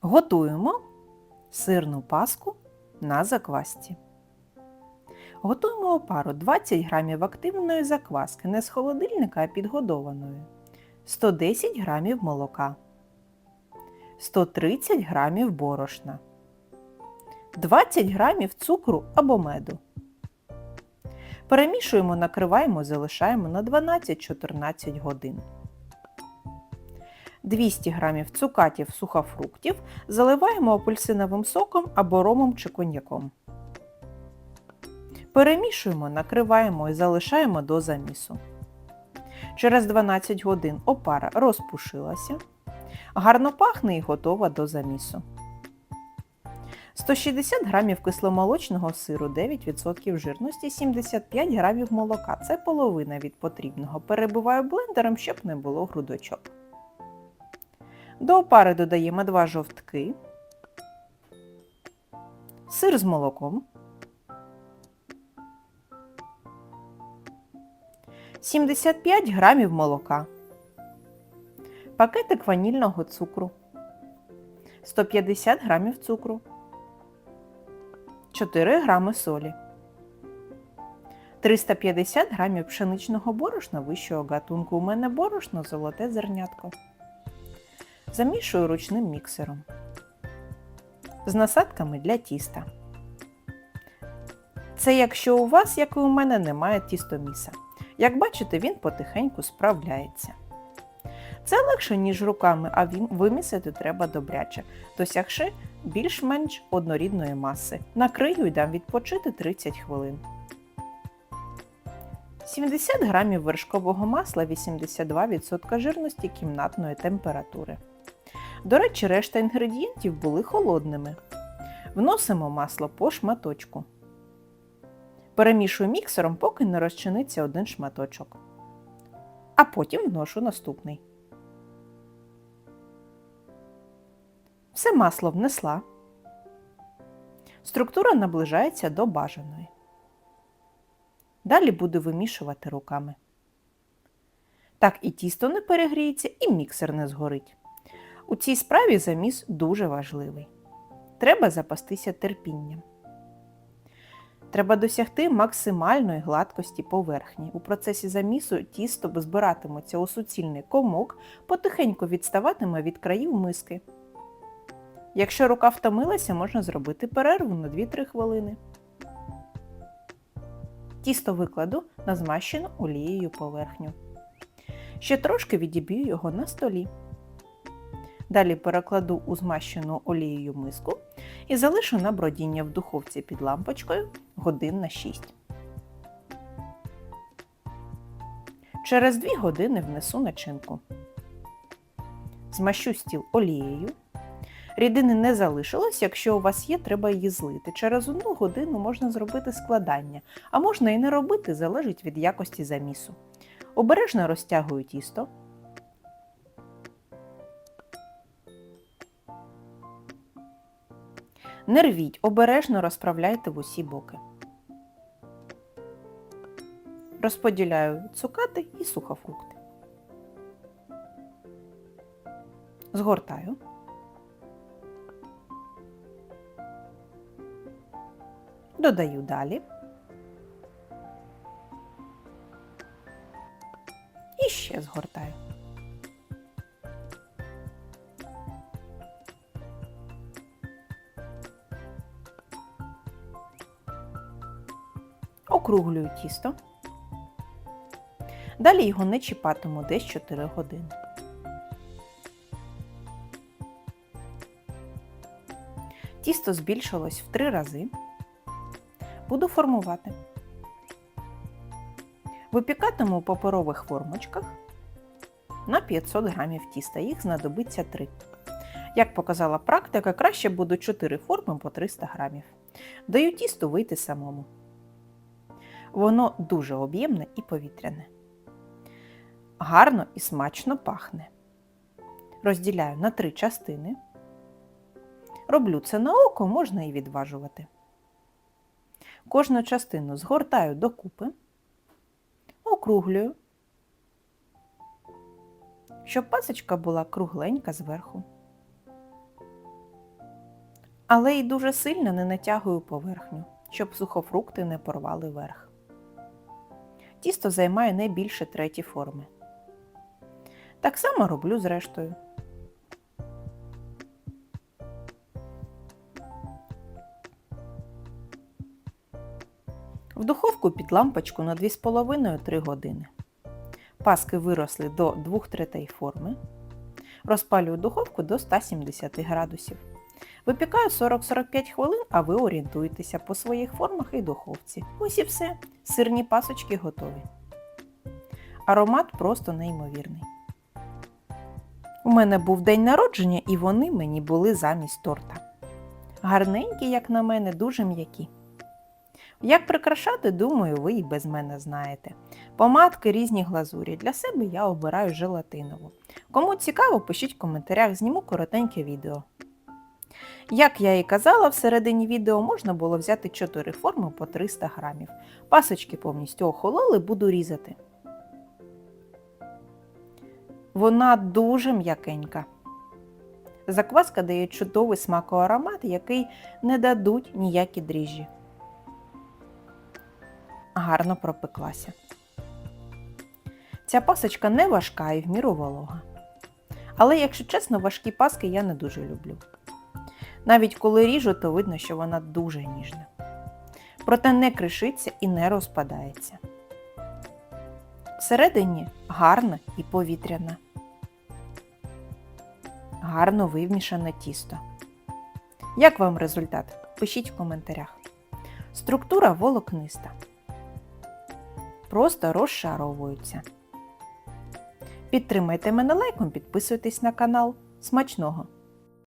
Готуємо сирну паску на заквасці. Готуємо опару 20 г активної закваски не з холодильника, а підгодованої, 110 г молока, 130 г борошна, 20 г цукру або меду. Перемішуємо, накриваємо, залишаємо на 12-14 годин. 200 г цукатів сухофруктів заливаємо апельсиновим соком або ромом чи коньяком. Перемішуємо, накриваємо і залишаємо до замісу. Через 12 годин опара розпушилася, гарно пахне і готова до замісу. 160 г кисломолочного сиру, 9% жирності, 75 г молока. Це половина від потрібного. Перебиваю блендером, щоб не було грудочок. До опари додаємо 2 жовтки, сир з молоком, 75 грамів молока, пакетик ванільного цукру, 150 грамів цукру, 4 грами солі, 350 грамів пшеничного борошна вищого гатунку. У мене борошно золоте зернятко. Замішую ручним міксером з насадками для тіста. Це якщо у вас, як і у мене, немає тістоміса. Як бачите, він потихеньку справляється. Це легше, ніж руками, а вимісити треба добряче, досягши більш-менш однорідної маси. Накрию і дам відпочити 30 хвилин. 70 г вершкового масла 82% жирності кімнатної температури. До речі, решта інгредієнтів були холодними. Вносимо масло по шматочку. Перемішую міксером, поки не розчиниться один шматочок. А потім вношу наступний. Все масло внесла. Структура наближається до бажаної. Далі буду вимішувати руками. Так і тісто не перегріється, і міксер не згорить. У цій справі заміс дуже важливий. Треба запастися терпінням. Треба досягти максимальної гладкості поверхні. У процесі замісу тісто збиратиметься у суцільний комок, потихеньку відставатиме від країв миски. Якщо рука втомилася, можна зробити перерву на 2-3 хвилини. Тісто викладу на змащену олією поверхню. Ще трошки відіб'ю його на столі. Далі перекладу у змащену олією миску і залишу на бродіння в духовці під лампочкою годин на 6. Через 2 години внесу начинку. Змащу стіл олією. Рідини не залишилось, якщо у вас є, треба її злити. Через одну годину можна зробити складання, а можна і не робити, залежить від якості замісу. Обережно розтягую тісто. Не рвіть, обережно розправляйте в усі боки. Розподіляю цукати і сухофрукти. Згортаю. Додаю далі. І ще згортаю. Округлюю тісто. Далі його не чіпатиму десь 4 години. Тісто збільшилось в 3 рази. Буду формувати. Випікатиму у паперових формочках на 500 грамів тіста. Їх знадобиться 3. Як показала практика, краще будуть 4 форми по 300 грамів. Даю тісту вийти самому. Воно дуже об'ємне і повітряне. Гарно і смачно пахне. Розділяю на три частини. Роблю це на око, можна і відважувати. Кожну частину згортаю докупи, округлюю, щоб пасочка була кругленька зверху. Але й дуже сильно не натягую поверхню, щоб сухофрукти не порвали верх. Тісто займає не більше треті форми. Так само роблю з рештою. В духовку під лампочку на 2,5-3 години. Паски виросли до 2 третей форми. Розпалюю духовку до 170 градусів. Випікаю 40-45 хвилин, а ви орієнтуєтеся по своїх формах і духовці. Ось і все. Сирні пасочки готові. Аромат просто неймовірний. У мене був день народження, і вони мені були замість торта. Гарненькі, як на мене, дуже м'які. Як прикрашати, думаю, ви і без мене знаєте. Помадки різні глазурі. Для себе я обираю желатинову. Кому цікаво, пишіть в коментарях, зніму коротеньке відео. Як я і казала, всередині відео можна було взяти 4 форми по 300 грамів. Пасочки повністю охололи, буду різати. Вона дуже м'якенька. Закваска дає чудовий смакоаромат, який не дадуть ніякі дріжджі. Гарно пропеклася. Ця пасочка не важка і в міру волога. Але, якщо чесно, важкі паски я не дуже люблю. Навіть коли ріжу, то видно, що вона дуже ніжна. Проте не кришиться і не розпадається. Всередині гарна і повітряна. Гарно вимішане тісто. Як вам результат? Пишіть в коментарях. Структура волокниста. Просто розшаровуються. Підтримайте мене лайком, підписуйтесь на канал. Смачного!